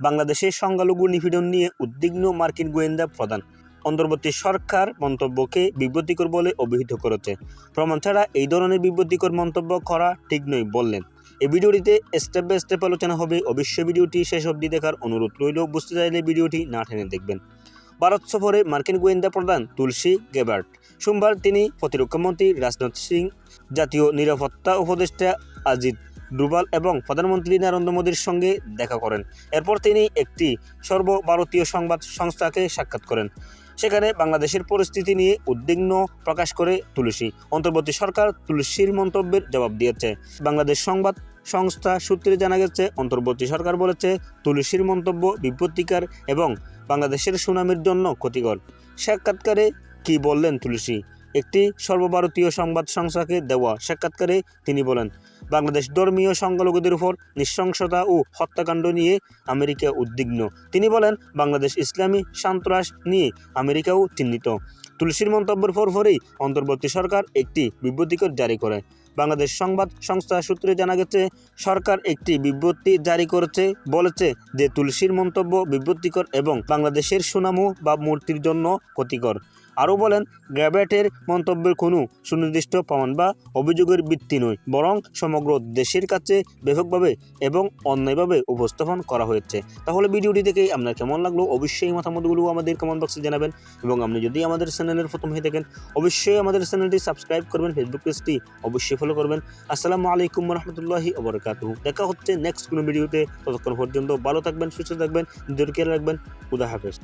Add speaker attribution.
Speaker 1: বাংলাদেশের সংখ্যালঘু নিপীড়ন নিয়ে উদ্বিগ্ন মার্কিন গোয়েন্দা প্রধান। অন্তর্বর্তী সরকার মন্তব্যকে বিব্রতিকর বলে অভিহিত করেছে। প্রমাণ ছাড়া এই ধরনের বিব্রতিকর মন্তব্য করা ঠিক নয় বললেন। এই ভিডিওটিতে স্টেপ বাই স্টেপ আলোচনা হবে। অবশ্যই ভিডিওটি শেষ অবধি দেখার অনুরোধ রইল। বুঝতে চাইলে ভিডিওটি না টেনে দেখবেন। ভারত সফরে মার্কিন গোয়েন্দা প্রধান তুলসী গেবার্ট। সোমবার তিনি প্রতিরক্ষামন্ত্রী রাজনাথ সিং, জাতীয় নিরাপত্তা উপদেষ্টা অজিত ডুবাল এবং প্রধানমন্ত্রী নরেন্দ্র মোদীর সঙ্গে দেখা করেন। এরপর তিনি একটি সর্বভারতীয় সংবাদ সংস্থাকে সাক্ষাৎ করেন। সেখানে বাংলাদেশের পরিস্থিতি নিয়ে উদ্বিগ্ন প্রকাশ করে তুলসী। অন্তর্বর্তী সরকার তুলসীর মন্তব্যের জবাব দিয়েছে। বাংলাদেশ সংবাদ সংস্থা সূত্রে জানা গেছে, অন্তর্বর্তী সরকার বলেছে, তুলসীর মন্তব্য বিপত্তিকার এবং বাংলাদেশের সুনামের জন্য ক্ষতিকর। সাক্ষাৎকারে কি বললেন তুলসী? একটি সর্বভারতীয় সংবাদ সংস্থাকে দেওয়া সাক্ষাৎকারে তিনি বলেন, বাংলাদেশ ধর্মীয় সংখ্যালঘুদের উপর নৃশংসতা ও হত্যাকাণ্ড নিয়ে আমেরিকা উদ্বিগ্ন। তিনি বলেন, বাংলাদেশ ইসলামী সন্ত্রাস নিয়ে আমেরিকাও চিহ্নিত তুলসীর মন্তব্যের পরপরই অন্তর্বর্তী সরকার একটি বিবৃতিকর জারি করে। বাংলাদেশ সংবাদ সংস্থা সূত্রে জানা গেছে, সরকার একটি বিবৃতি জারি করেছে, বলেছে যে তুলসীর মন্তব্য বিবৃতিকর এবং বাংলাদেশের সুনামু বা মূর্তির জন্য ক্ষতিকর। আরও বলেন গ্র্যাবেটের মন্তব্যের কোনো সুনির্দিষ্ট প্রমাণ বা অভিযোগের ভিত্তি নয়, বরং সমগ্র দেশের কাছে ব্যাপকভাবে এবং অন্যায়ভাবে উপস্থাপন করা হয়েছে। তাহলে ভিডিওটি দেখে আপনার কেমন লাগল? অবশ্যই মতামতগুলো আমাদের কমেন্ট বক্সে জানাবেন এবং আপনি যদি আমাদের চ্যানেলের প্রথম হয়ে থাকেন, অবশ্যই আমাদের চ্যানেলটি সাবস্ক্রাইব করবেন। ফেসবুক পেজটি অবশ্যই ফলো করবেন। আসসালামু আলাইকুম রহমতুল্লাহি আবরকাত দেখা হচ্ছে নেক্সট কোনো ভিডিওতে ততক্ষণ পর্যন্ত ভালো থাকবেন, সুস্থ থাকবেন নিজের রাখবেন। খুদা হাফেজ।